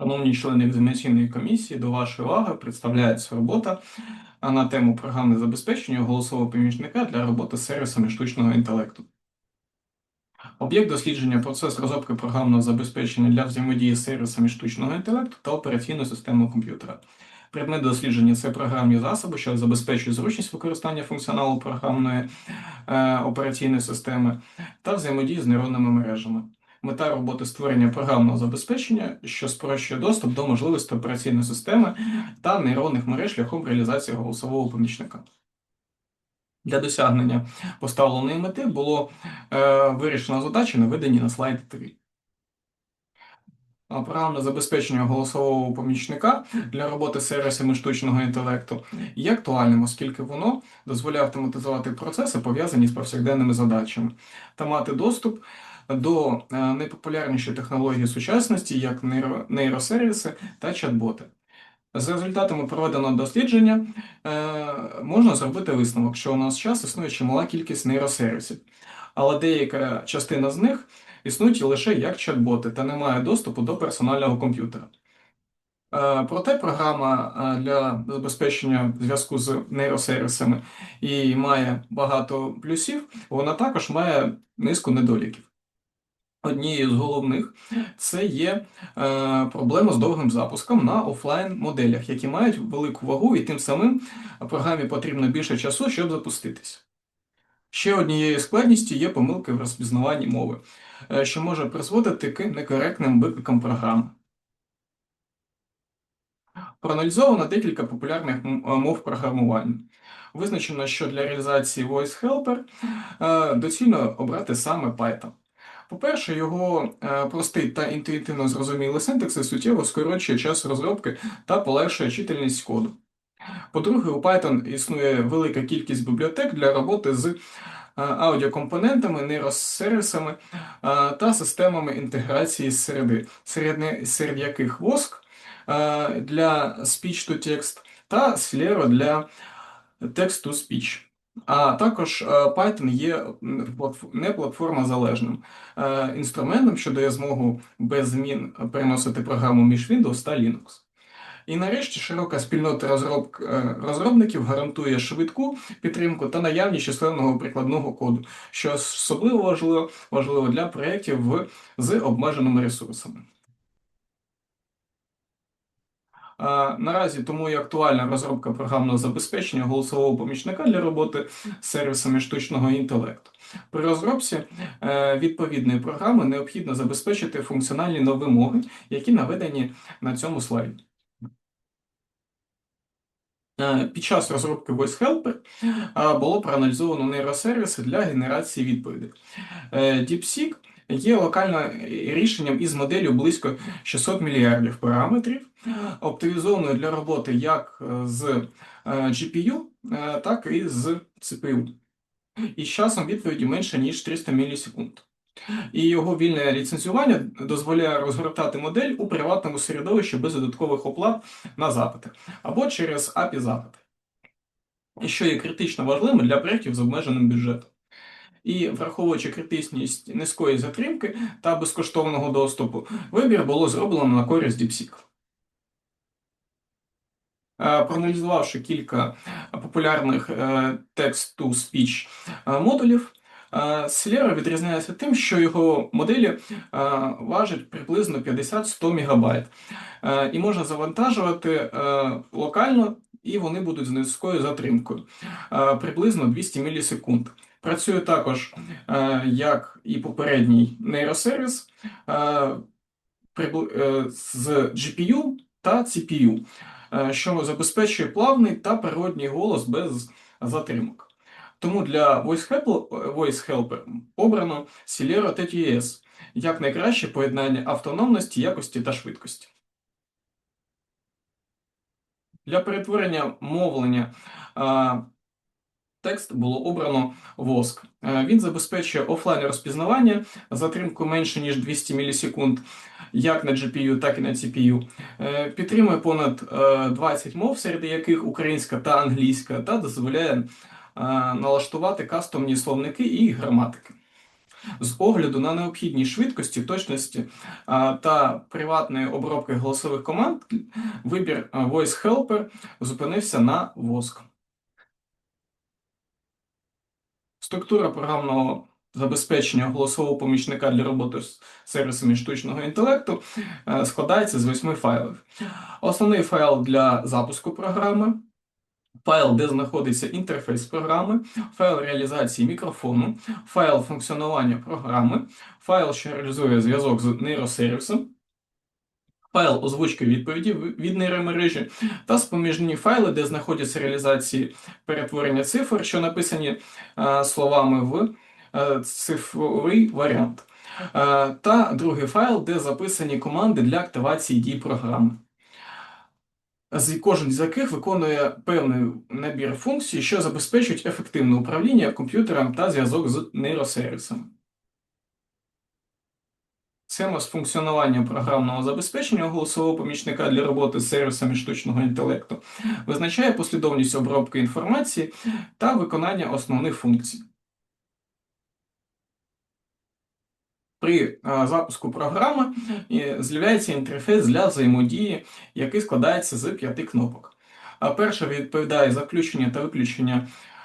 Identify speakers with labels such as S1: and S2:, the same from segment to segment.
S1: Шановні члени екзаменаційної комісії, до вашої уваги представляється робота на тему програмне забезпечення голосового помічника для роботи з сервісами штучного інтелекту. Об'єкт дослідження процес розробки програмного забезпечення для взаємодії з сервісами штучного інтелекту та операційною системою комп'ютера. Предмет дослідження це програмні засоби, що забезпечують зручність використання функціоналу програмної е, операційної системи та взаємодії з нейронними мережами. Мета роботи створення програмного забезпечення, що спрощує доступ до можливостей операційної системи та нейронних мереж шляхом реалізації голосового помічника. Для досягнення поставленої мети було е, вирішено задачі, наведені на слайді 3. А Програмне забезпечення голосового помічника для роботи з сервісами штучного інтелекту є актуальним, оскільки воно дозволяє автоматизувати процеси, пов'язані з повсякденними задачами, та мати доступ до е, найпопулярнішої технології сучасності, як нейросервіси та чат-боти. За результатами проведеного дослідження е, можна зробити висновок, що у нас час існує чимала кількість нейросервісів, але деяка частина з них існують лише як чат-боти та не має доступу до персонального комп'ютера. Е, проте програма для забезпечення зв'язку з нейросервісами і має багато плюсів, вона також має низку недоліків. Однією з головних це є е, проблема з довгим запуском на офлайн моделях, які мають велику вагу, і тим самим програмі потрібно більше часу, щоб запуститись. Ще однією складністю є помилки в розпізнаванні мови, е, що може призводити к некоректним викликам програми. Проаналізовано декілька популярних мов програмування. Визначено, що для реалізації Voice Helper е, доцільно обрати саме Python. По-перше, його е, простий та інтуїтивно зрозумілий синтекси суттєво скорочує час розробки та полегшує чительність коду. По-друге, у Python існує велика кількість бібліотек для роботи з е, аудіокомпонентами, нейросервісами е, та системами інтеграції середи, серед, яких WOSC для speech-to-text та Slero для text-to-speech. А також е, Python є не платформа залежним е, інструментом, що дає змогу без змін переносити програму між Windows та Linux. І нарешті широка спільнота розроб... Е, розробників гарантує швидку підтримку та наявність численного прикладного коду, що особливо важливо важливо для проєктів з обмеженими ресурсами. Наразі тому і актуальна розробка програмного забезпечення голосового помічника для роботи з сервісами штучного інтелекту. При розробці е, відповідної програми необхідно забезпечити функціональні вимоги, які наведені на цьому слайді. Е, під час розробки VoiceHelper е, було проаналізовано нейросервіси для генерації відповідей. DeepSeek є локальним рішенням із моделлю близько 600 мільярдів параметрів, оптимізованою для роботи як е, з е, GPU, е, так і з CPU. І з часом відповіді менше, ніж 300 мілісекунд. І його вільне ліцензування дозволяє розгортати модель у приватному середовищі без додаткових оплат на запити або через API запити. що є критично важливим для проєктів з обмеженим бюджетом. І враховуючи критичність низької затримки та безкоштовного доступу, вибір було зроблено на користь DeepSeek. Е, проаналізувавши кілька популярних е, text-to-speech е, модулів, Slera відрізняється тим, що його моделі важать приблизно 50-100 МБ і можна завантажувати локально, і вони будуть з низькою затримкою приблизно 200 мілісекунд. Працює також як і попередній нейросервіс з GPU та CPU. Е, що забезпечує плавний та природній голос без затримок. Тому для Voice Helper обрано Celero TTS як найкраще поєднання автономності, якості та швидкості. Для перетворення мовлення е, текст було обрано воск. Е, він забезпечує офлайн розпізнавання затримку менше ніж 200 мілісекунд, як на GPU, так і на CPU. Е, підтримує понад 20 е, мов, серед яких українська та англійська, та дозволяє налаштувати кастомні словники і граматики. З огляду на необхідність швидкості, точності та приватної обробки голосових команд, вибір Voice Helper зупинився на воск. Структура програмного забезпечення голосового помічника для роботи з сервісами штучного інтелекту е, складається з восьми файлів. Основний файл для запуску програми, файл, де знаходиться інтерфейс програми, файл реалізації мікрофону, файл функціонування програми, файл, що реалізує зв'язок з нейросервісом, файл озвучки відповіді від нейромережі та споміжні файли, де знаходяться реалізації перетворення цифр, що написані е, словами в е, цифровий варіант. Е, Та другий файл, де записані команди для активації дій програми. Кожен з яких виконує певний набір функцій, що забезпечують ефективне управління комп'ютером та зв'язок з нейросервісами. Схема з функціонування програмного забезпечення голосового помічника для роботи з сервісами штучного інтелекту визначає послідовність обробки інформації та виконання основних функцій. При а, запуску програми е, з'являється інтерфейс для взаємодії, який складається з п'яти кнопок. А Перша відповідає за включення та виключення е,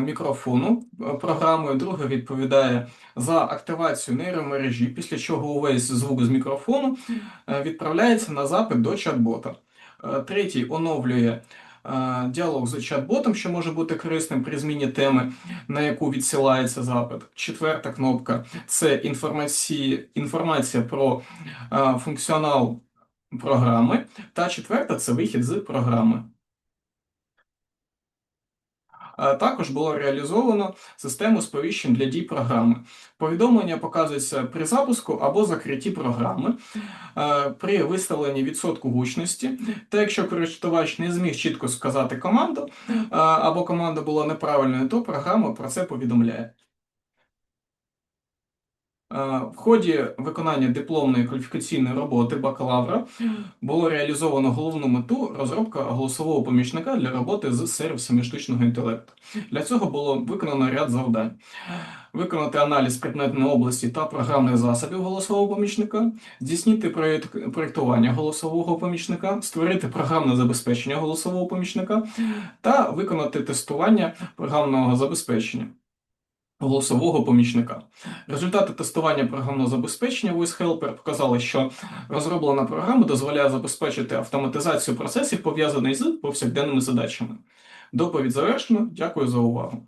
S1: мікрофону е, програмою, друга відповідає за активацію нейромережі, після чого увесь звук з мікрофону е, відправляється на запит до чат-бота. Е, Третій оновлює е, діалог з чат-ботом, що може бути корисним при зміні теми, на яку відсилається запит. Четверта кнопка це інформація про е, функціонал програми. Та четверта це вихід з програми. Також було реалізовано систему сповіщень для дій програми. Повідомлення показується при запуску або закритті програми, е, при виставленні відсотку гучності, та якщо користувач не зміг чітко сказати команду, е, або команда була неправильною, то програма про це повідомляє. Е, В ході виконання дипломної кваліфікаційної роботи бакалавра було реалізовано головну мету розробка голосового помічника для роботи з сервісами штучного інтелекту. Для цього було виконано ряд завдань. Виконати аналіз предметної області та програмних засобів голосового помічника, здійснити проєкт- проєктування голосового помічника, створити програмне забезпечення голосового помічника та виконати тестування програмного забезпечення голосового помічника. Результати тестування програмного забезпечення Voice Helper показали, що розроблена програма дозволяє забезпечити автоматизацію процесів, пов'язаних з повсякденними задачами. Доповідь завершено. Дякую за увагу.